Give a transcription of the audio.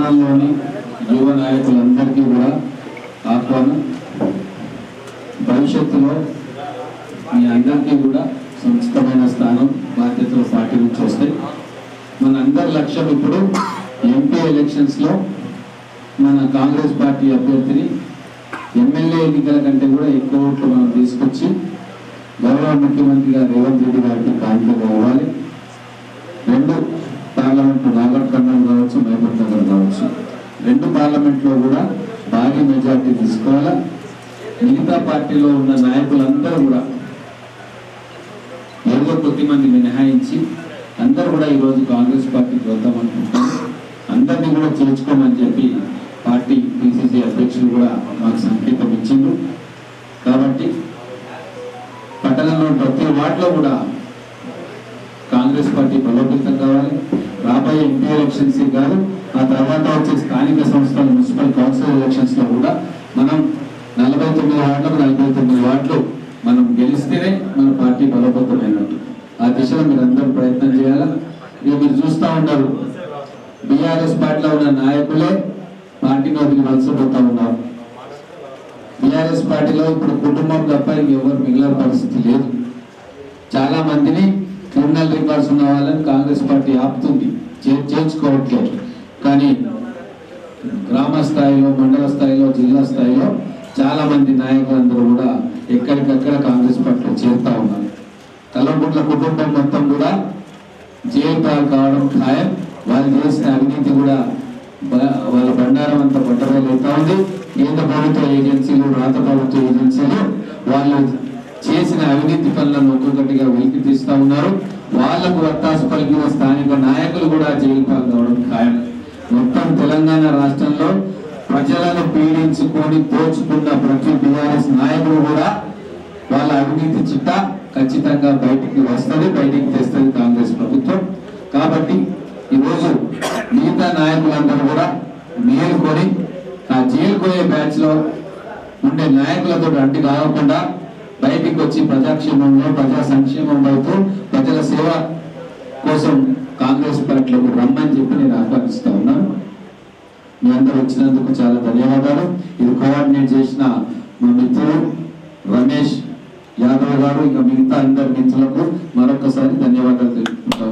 పట్టణంలోని యువ నాయకులందరికీ కూడా ఆహ్వానం. భవిష్యత్తులో మీ అందరికీ కూడా సంస్థమైన స్థానం బాధ్యతలు పార్టీ నుంచి వస్తాయి మన అందరి లక్ష్యం ఇప్పుడు ఎంపీ ఎలక్షన్స్లో మన కాంగ్రెస్ పార్టీ అభ్యర్థిని ఎమ్మెల్యే ఎన్నికల కంటే కూడా ఎక్కువ ఓట్లు మనం తీసుకొచ్చి గౌరవ ముఖ్యమంత్రి గారు రేవంత్ రెడ్డి గారికి కాంతిగా ఇవ్వాలి. రెండు పార్లమెంట్లో కూడా భారీ మెజార్టీ తీసుకోవాలా? మిగతా పార్టీలో ఉన్న నాయకులందరూ కూడా ఎవరో కొద్ది మంది మినహాయించి అందరూ కూడా ఈరోజు కాంగ్రెస్ పార్టీకి వద్దాం అనుకుంటున్నారు. అందరినీ కూడా చేర్చుకోమని చెప్పి పార్టీ పిసిసి అధ్యక్షులు కూడా మాకు సంకేతం ఇచ్చిండ్రు. కాబట్టి పట్టణంలో ప్రతి వార్డులో కూడా కాంగ్రెస్ పార్టీ బలోపేతం కావాలి. రాబోయే ఎంపీ ఎలక్షన్స్ కాదు ఆ తర్వాత వచ్చే స్థానిక సంస్థల మున్సిపల్ కౌన్సిల్ ఎలక్షన్స్లో కూడా మనం నలభై తొమ్మిది వార్డులకు నలభై తొమ్మిది వార్డులు మనం గెలిస్తేనే మన పార్టీ బలోపేతమైనట్టు. ఆ దిశలో మీరు అందరూ ప్రయత్నం చేయాలా? ఇక మీరు చూస్తూ ఉంటారు బీఆర్ఎస్ పార్టీలో ఉన్న నాయకులే పార్టీని వదిలి వలసపోతా ఉన్నారు. బీఆర్ఎస్ పార్టీలో ఇప్పుడు కుటుంబం తప్ప ఎవరు మిగిలిన పరిస్థితి లేదు. చాలా మందిని క్రిమినల్ ఉన్న వాళ్ళని కాంగ్రెస్ పార్టీ ఆపుతుంది. చేర్చుకోవట్లేదు. కానీ గ్రామ స్థాయిలో మండల స్థాయిలో జిల్లా స్థాయిలో చాలా మంది నాయకులందరూ కూడా ఎక్కడికక్కడ కాంగ్రెస్ పార్టీలో చేరుతా ఉన్నారు. కల్లంపుట్ల కుటుంబం మొత్తం కూడా జీవితాలు కావడం ఖాయం. వాళ్ళు చేసిన అవినీతి కూడా వాళ్ళ బండారం అంతా బట్టబయలవుతా ఉంది. కేంద్ర ప్రభుత్వ ఏజెన్సీలు రాష్ట్ర ప్రభుత్వ ఏజెన్సీలు వాళ్ళు చేసిన అవినీతి పనులను ఒక్కొక్కటిగా వెలికి తీస్తూ ఉన్నారు. వాళ్ళకు వత్తాసు పలికిన స్థానిక నాయకులు కూడా జైలు పాల్గొనడం ఖాయం. మొత్తం తెలంగాణ రాష్ట్రంలో ప్రజలను పీడించుకొని దోచుకున్న ప్రతి బీఆర్ఎస్ నాయకులు కూడా వాళ్ళ అవినీతి చిట్ట ఖచ్చితంగా బయటికి వస్తుంది బయటికి తెస్తుంది కాంగ్రెస్ ప్రభుత్వం. కాబట్టి ఈరోజు మిగతా నాయకులందరూ కూడా మేలుకొని ఆ జైలుకోయే బ్యాచ్లో ఉండే నాయకులతో అంటి కాకుండా బయటికి వచ్చి ప్రజాక్షేమంలో ప్రజా సంక్షేమం వైపు ప్రజల సేవ కోసం కాంగ్రెస్ పార్టీలకు రమ్మని చెప్పి నేను ఆహ్వానిస్తా ఉన్నాను మీ అందరూ వచ్చినందుకు చాలా ధన్యవాదాలు. ఇది కోఆర్డినేట్ చేసిన మా మిత్రులు రమేష్ యాదవ్ గారు ఇంకా మిగతా అందరి మిత్రులకు మరొకసారి ధన్యవాదాలు తెలుపుకుంటా